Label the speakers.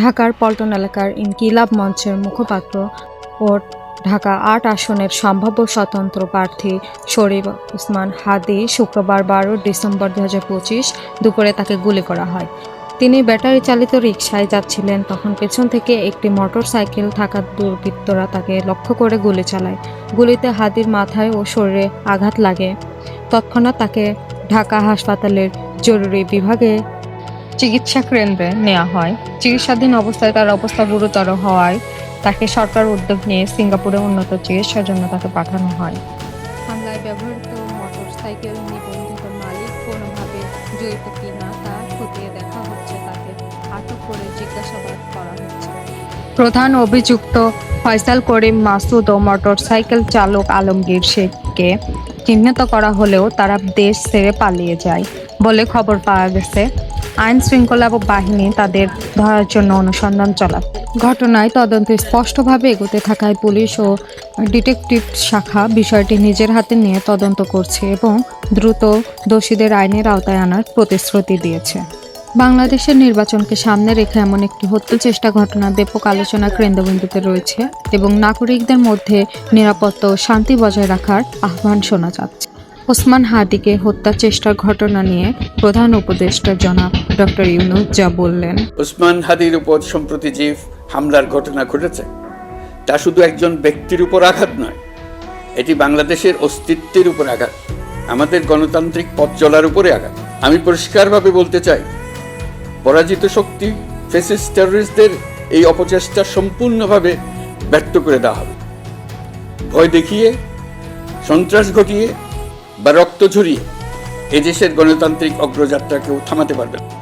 Speaker 1: ঢাকার পল্টন এলাকার ইনকিলাব মঞ্চের মুখপাত্র ও ঢাকা আট আসনের সম্ভাব্য স্বতন্ত্র প্রার্থী শরীফ উসমান হাদি শুক্রবার বারো ডিসেম্বর দু হাজার পঁচিশ দুপুরে তাকে গুলি করা হয়। তিনি ব্যাটারি চালিত রিকশায় যাচ্ছিলেন, তখন পেছন থেকে একটি মোটর সাইকেল থাকা দুর্বৃত্তরা তাকে লক্ষ্য করে গুলি চালায়। গুলিতে হাদির মাথায় ও শরীরে আঘাত লাগে। তৎক্ষণাৎ তাকে ঢাকা হাসপাতালের জরুরি বিভাগে চিকিৎসা কেন্দ্রে নেওয়া হয়। চিকিৎসাধীন অবস্থায় তার অবস্থা গুরুতর হওয়ায় তাকে সরকার উদ্যোগ নিয়ে সিঙ্গাপুরে উন্নত চিকিৎসার জন্য তাকে পাঠানো হয়। হামলায় ব্যবহৃত মোটর সাইকেল নিবন্ধিত মালিক কোনোভাবে জড়িত কিনা তা খতিয়ে দেখা হচ্ছে তাকে আটক করে জিজ্ঞাসাবাদ করা হচ্ছে। প্রধান অভিযুক্ত ফয়সাল করিম মাসুদ ও মোটরসাইকেল চালক আলমগীর শেখকে চিহ্নিত করা হলেও তারা দেশ ছেড়ে পালিয়ে যায় বলে খবর পাওয়া গেছে। আইন শৃঙ্খলা বাহিনী তাদের ধরার জন্য অনুসন্ধান চলা ঘটনায় তদন্ত স্পষ্টভাবে এগোতে থাকায় পুলিশ ও ডিটেকটিভ শাখা বিষয়টি নিজের হাতে নিয়ে তদন্ত করছে এবং দ্রুত দোষীদের আইনের আওতায় আনার প্রতিশ্রুতি দিয়েছে। বাংলাদেশের নির্বাচনকে সামনে রেখে এমন একটি হত্যা চেষ্টা ঘটনা ব্যাপক আলোচনা কেন্দ্রবিন্দুতে রয়েছে এবং নাগরিকদের মধ্যে নিরাপত্তা ও শান্তি বজায় রাখার আহ্বান শোনা যাচ্ছে। ওসমান হাদিকে হত্যা চেষ্টার ঘটনা নিয়ে প্রধান উপদেষ্টা জনাব ডক্টর ইউনুস যা বললেন।
Speaker 2: ওসমান হাদির উপর সম্প্রতি যে হামলার ঘটনা ঘটেছে, তা শুধু একজন ব্যক্তির উপর আঘাত নয়, এটি বাংলাদেশের অস্তিত্বের উপর আঘাত, আমাদের গণতান্ত্রিক পথ চলার উপরে আঘাত। আমি পরিষ্কারভাবে বলতে চাই, পরাজিত শক্তি ফেসিস টেররিস্টদের এই অপচেষ্টা সম্পূর্ণভাবে ব্যর্থ করে দেওয়া হবে। ভয় দেখিয়ে, সন্ত্রাস ঘটিয়ে বা রক্ত ঝরিয়ে এদেশের গণতান্ত্রিক অগ্রযাত্রাকেও থামাতে পারবে না।